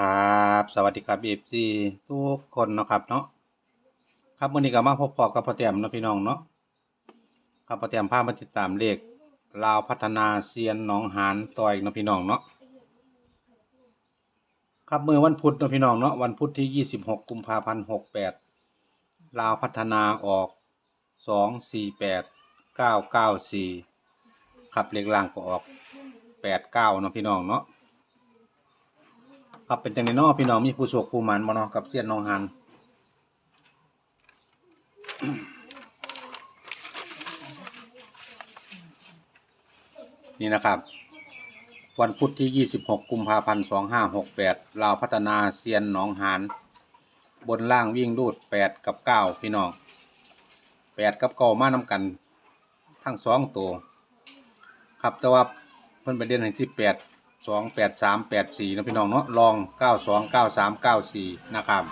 ครับ สวัสดีครับเอฟซีทุกคนนะครับเนาะครับวันนี้ก็มาพบปอกับพ่อแต้มนะพี่น้องเนาะครับพ่อแต้มพามาติดตามเลขลาวพัฒนาเซียนหนองหานต่อยนะพี่น้องเนาะครับเมื่อวันพุธนะพี่น้องเนาะวันพุธที่26กุมภาพันธ์68ลาวพัฒนาออก248 994ครับเลขล่างก็ออก89เนานะพี่น้องเนาะ ครับเป็นจังไดนาะพี่น้องมีผู้โชคผู้หมันบ่เนาะกับเซียนน้องหันนี่นะครับ วันพุธที่ 26 กุมภาพันธ์ 2568ลาวพัฒนาเซียนหนองหานบนล่างวิ่งรูด 8 กับ 9 พี่น้อง 8 กับ9มานำกัน ทั้งสองตัว ครับแต่ว่าเพิ่นไปเด่นให้ที่ 8 สองแปดสามแปดสี่นะพี่น้องเนาะลองเก้าสองเก้าสามเก้าสี่นะครับ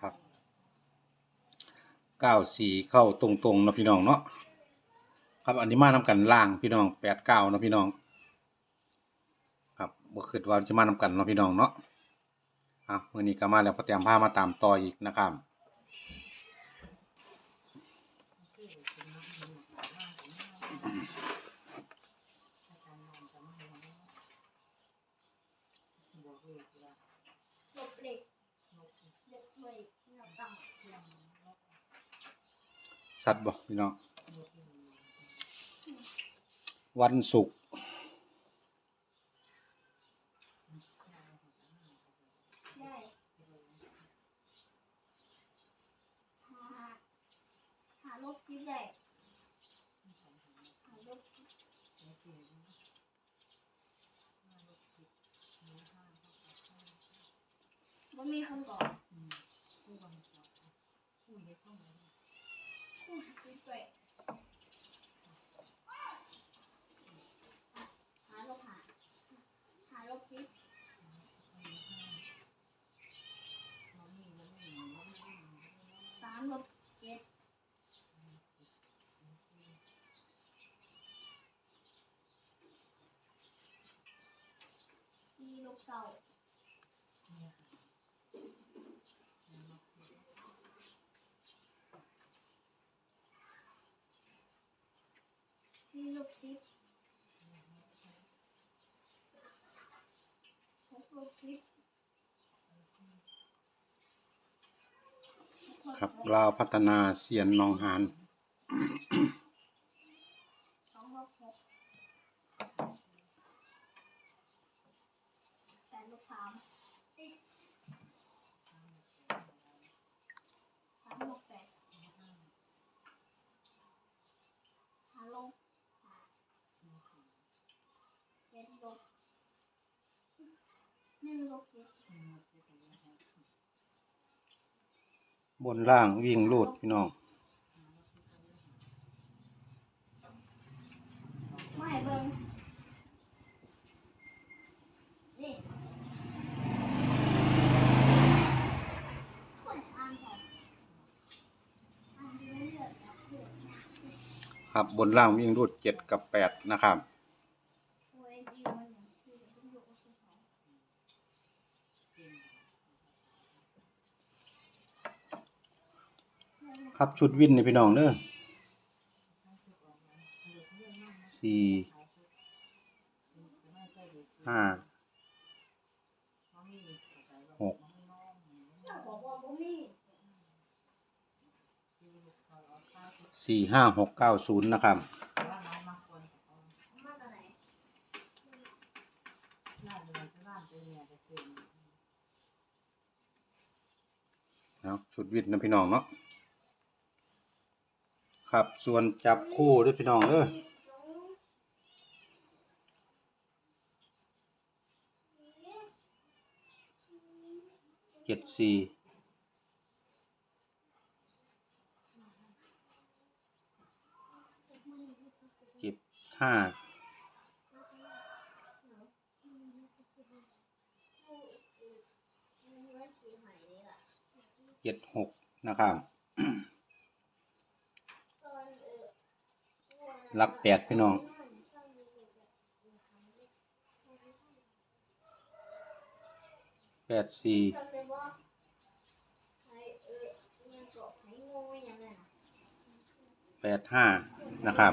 ครับเก้าสี่เข้าตรงๆนะพี่น้องเนาะครับอันนี้มาทำกันล่างพี่น้องแปดเก้านะพี่น้อง ครับบ่คิดว่าจะมานำกันเนาะพี่น้องเนาะอะมื่อนี้ก็มาแล้วก็เตรียมผ้ามาตามต่ออีกนะครับ หลบเหล็กเหล็กเหล็กหน้าต่าง สัตว์บ่พี่น้องวันศุกร์ได้หาหาลบที่ได้หาลบว่ามีคนบอก หักที่ไปหาลบหาหาลบที่สามลบเจ็ดสี่ลบเก้า สี่ลบสิบหกลบสิบครับลาวพัฒนาเซียนหนองหาน สองลบหกแปดลบสามสามลบแปดหาลงหาเจ็ดลบ หนึ่งลบเจ็ดบนล่างวิ่งลูดพี่น้องไม่เบิ่งนี่คนอ่านก่อนอ่านเรื่อยๆ ครับบนล่างวิ่งรูดเจ็ดกับแปดนะครับ โอ้ยดีมันอย่างที่ต้องยกเอาไปสอง ครับชุดวินนี่พี่น้องเด้อสี่ห้าหกสี่ห้าหกเก้าศูนย์นะครับมาจากไหนเอาชุดวินนะพี่น้องเนาะ ครับ ส่วนจับคู่ด้วยพี่น้องเด้อเจ็ดสี่เจ็ดห้าเจ็ดหกนะครับ หลักแปดพี่น้องแปดสี่แปดห้านะครับ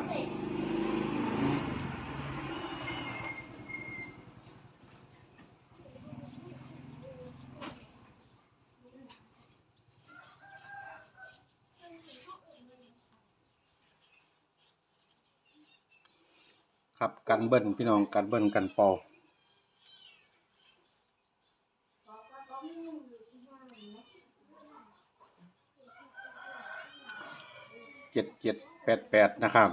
ครับกันเบิ้ลพี่น้องกันเบิ้ลกันเป่าบอเจ็ดเจ็ดแปดแปดนะครับ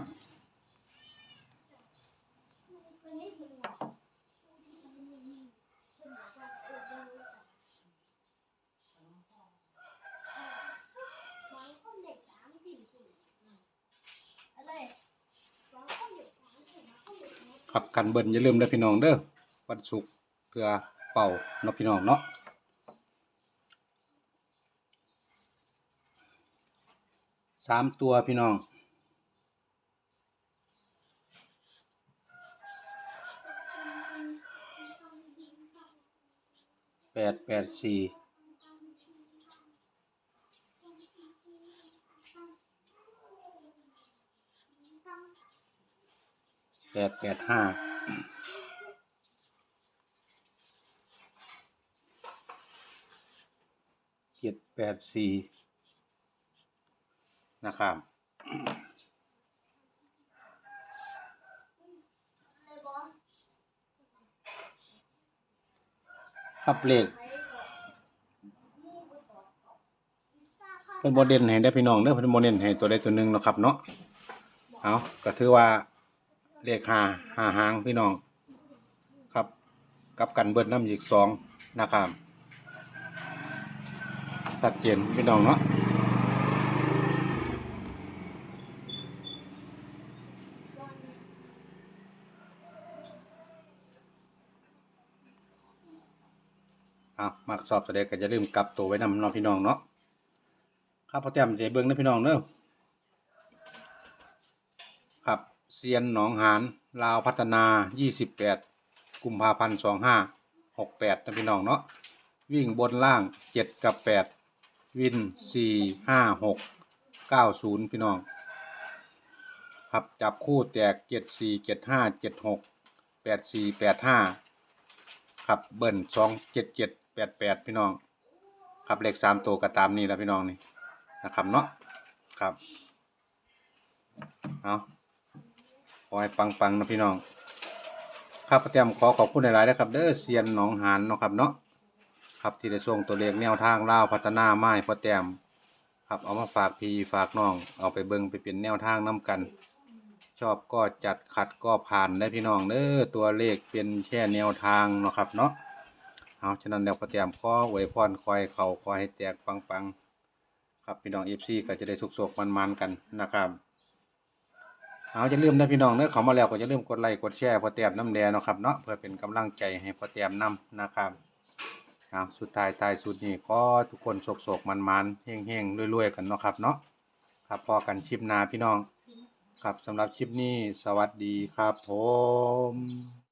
คนนี้เป็นหมอเป็นหมอว่าเออยังรู้จักบางคนเด็กสามสี่สี่อะไรบางคนเด็กสามสี่บางคนเด็กสาม ครับกันเบิ้ลอย่าลืมเด้อพี่น้องเด้อวันศุกร์เพื่อเป่าเนาะพี่น้องเนาะสามตัวพี่น้องแปดแปดสี่ ปดแปดห้าเจ็ดแปดสี่นะครับอับเลขเป็นโมเดลให้ได้พี่น้องเด้อเป็นโมเดลให้ตัวใดตัวหนึ่งนะครับเนาะเอาก็ถือว่า เลขห้าห้าหางพี่น้อง ครับกับกันเบิดน้ำอีกสองนะครับชัดเจนพี่น้องเนาะเอามักสอบแสดงก็จะลืมกลับตัวไว้นำน้องพี่น้องเนาะครับพอแต้มจะเบิ่งนะพี่น้องเด้อครับ เซียนหนองหานลาวพัฒนา 28 กุมภาพันธ์ 2568นะพี่น้องเนาะวิ่งบนล่าง 7 กับ 8 วิน 4 5 6 9 0 พี่น้องครับจับคู่แตก 7 4 7 5 7 6 8 4 8 5ครับเบิ้ล2 7 7 8 8 พี่น้องครับเลข3ตัวก็ตามนี้แล้วพี่น้องนี่นะครับเนาะครับเอา ขอให้ปังๆนะพี่น้องครับพ่อแต้มขอขอบคุณหลายๆนะครับ เด้อเซียนหนองหานเนาะครับเนาะครับที่ได้ส่งตัวเลขแนวทางเล่าวพัฒนาไม้พ่อแต้มครับเอามาฝากพี่ฝากน้อง เอาไปเบิ่งไปเป็นแนวทางนํกัน ชอบก็จัดขัดก็ผ่านได้พี่น้องเด้อตัวเลขเป็นแค่แนวทางเนาะครับเนาะเอาฉะนั้นแล้วพ่อแต้มขออวยพรคอยเขาขอให้แตกปังๆ ครับพี่น้อง FC ก็จะได้สุกๆมันๆกันนะครับ เอาจะลืมนะพี่น้องเนื้อเขามาแล้วก็จะลืมกดไลค์กดแชร์พอเตียมน้ำแดงนะครับเนาะเพื่อเป็นกำลังใจให้พอเตียมน้ำนะครับเอาสุดท้ายตายสุดนี้ก็ทุกคนโศกๆมันๆเฮงๆรวยๆกันเนาะครับเนาะครับพอกันชิปนาพี่น้อง ครับสำหรับคลิปนี้สวัสดีครับผม